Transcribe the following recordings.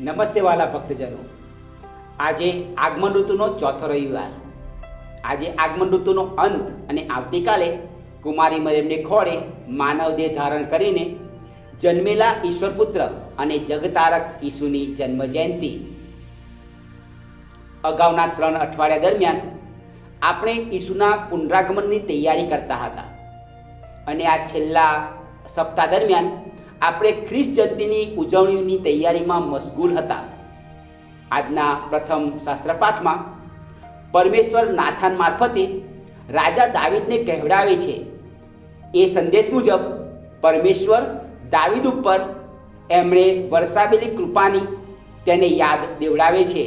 નમસ્તે વાલા ભક્તજનો. આજે આગમન ઋતુનો ચોથો રવિવાર. આજે આગમન ઋતુનો અંત અને આવતીકાલે કુમારી મરિયમને ખોળે માનવ દેહ ધારણ કરીને જન્મેલા ઈશ્વરપુત્ર અને જગતારક ઈસુની જન્મ જયંતિ અગાઉના ત્રણ અઠવાડિયા દરમિયાન આપણે ઈસુના પુનરાગમનની તૈયારી કરતા હતા. અને આ છેલ્લા સપ્તાહ દરમિયાન આપણે ખ્રિસ્ત જયંતિની ઉજવણીની તૈયારીમાં મશગુલ હતા. આજના પ્રથમ શાસ્ત્રપાઠમાં પરમેશ્વર નાથાન મારફતે રાજા દાવીદને કહેવડાવે છે. એ સંદેશ મુજબ પરમેશ્વર દાવીદ ઉપર એમણે વરસાવેલી કૃપાની તેને યાદ દેવડાવે છે.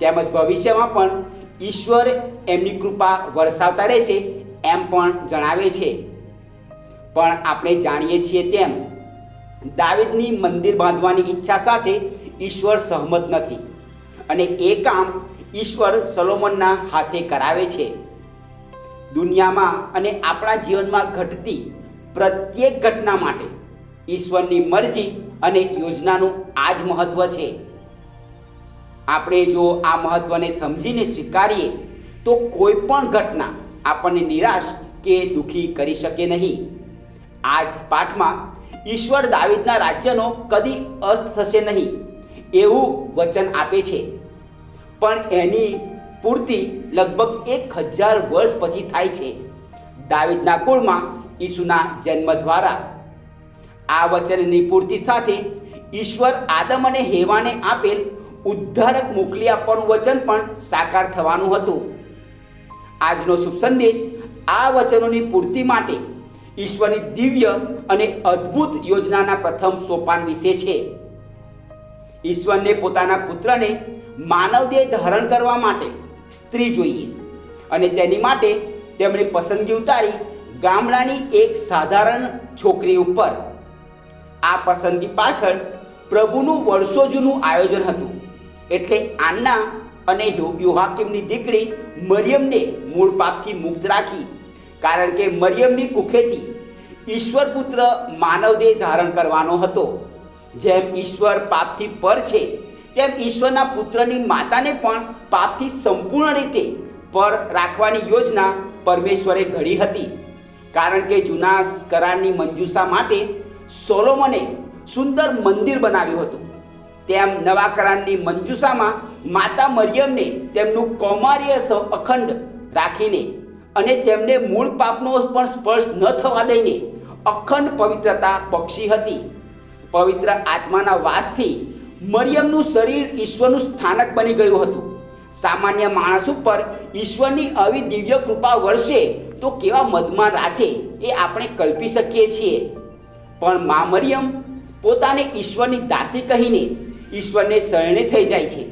તેમજ ભવિષ્યમાં પણ ઈશ્વર એમની કૃપા વરસાવતા રહેશે એમ પણ જણાવે છે. પણ આપણે જાણીએ છીએ તેમ, દાવીદની મંદિર બાંધવાની ઈચ્છા સાથે ઈશ્વર સહમત નથી અને એ કામ ઈશ્વર સલોમનના હાથે કરાવે છે. દુનિયામાં અને આપણા જીવનમાં ઘટતી પ્રત્યેક ઘટના માટે ઈશ્વરની મરજી અને યોજનાનું આ જ મહત્વ છે. આપણે જો આ મહત્વને સમજીને સ્વીકારીએ, તો કોઈ પણ ઘટના આપણને નિરાશ કે દુઃખી કરી શકે નહીં. આ જ પાઠમાં ઈશ્વર દાવિદના રાજ્યનો કદી અસ્ત થશે નહીં એવું વચન આપે છે. પણ એની પૂર્તિ લગભગ એક હજાર વર્ષ પછી થાય છે. દાવિદના કુળમાં ઈસુના જન્મ દ્વારા. આ વચનની પૂર્તિ સાથે ઈશ્વર આદમ અને હેવાને આપેલ ઉદ્ધારક મોકલી આપવાનું વચન પણ સાકાર થવાનું હતું. આજનો શુભ સંદેશ આ વચનોની પૂર્તિ માટે ઈશ્વરની દિવ્ય અને અદ્ભુત યોજનાના પ્રથમ સોપાન વિશે છે. ઈશ્વરને પોતાના પુત્રને માનવ દેહ ધારણ કરવા માટે સ્ત્રી જોઈએ અને તેની માટે તેમણે પસંદગી ઉતારી ગામડાની એક સાધારણ છોકરી ઉપર. આ પસંદગી પાછળ પ્રભુનું વર્ષો જૂનું આયોજન હતું. એટલે આન્ના અને યુહાકીમની દીકરી મરિયમને મૂળ પાપથી મુક્ત રાખી કારણ કે મરિયમની કુખેથી ઈશ્વર પુત્ર માનવ દેહ ધારણ કરવાનો હતો. જેમ ઈશ્વર પાપથી પર છે, તેમ ઈશ્વરના પુત્રની માતાને પણ પાપથી સંપૂર્ણ રીતે પર રાખવાની યોજના પરમેશ્વરે ઘડી હતી. કારણ કે જૂના કરારની મંજૂસા માટે સોલોમને સુંદર મંદિર બનાવ્યું હતું. તેમ નવા કરારની મંજૂસામાં માતા મરિયમને તેમનું કૌમાર્ય અખંડ રાખીને અને તેમને મૂળ પાપનો પણ સ્પર્શ ન થવા દઈને અખંડ પવિત્રતા બક્ષી હતી. પવિત્ર આત્માના વાસથી મરિયમનું શરીર ઈશ્વરનું સ્થાનક બની ગયું હતું. સામાન્ય માણસ ઉપર ઈશ્વરની આવી દિવ્ય કૃપા વર્ષે તો કેવા મદમાં રાચે એ આપણે કલ્પી શકીએ છીએ. પણ મા મરિયમ પોતાને ઈશ્વરની દાસી કહીને ઈશ્વરને શરણે થઈ જાય છે.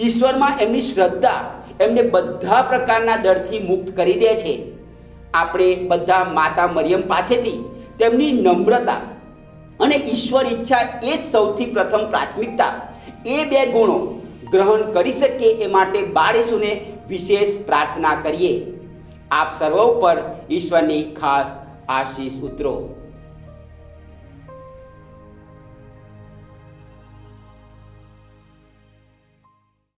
ઈશ્વરમાં એમની શ્રદ્ધા એમને બધા પ્રકારના ડરથી મુક્ત કરી દે છે. આપણે બધા માતા મરિયમ પાસેથી તેમની નમ્રતા અને ઈશ્વર ઈચ્છા એ જ સૌથી પ્રથમ પ્રાથમિકતા એ બે ગુણો ગ્રહણ કરી શકીએ એ માટે બાળેસુને વિશેષ પ્રાર્થના કરીએ. આપ સર્વ ઉપર ઈશ્વરની ખાસ આશીષ ઉતરો.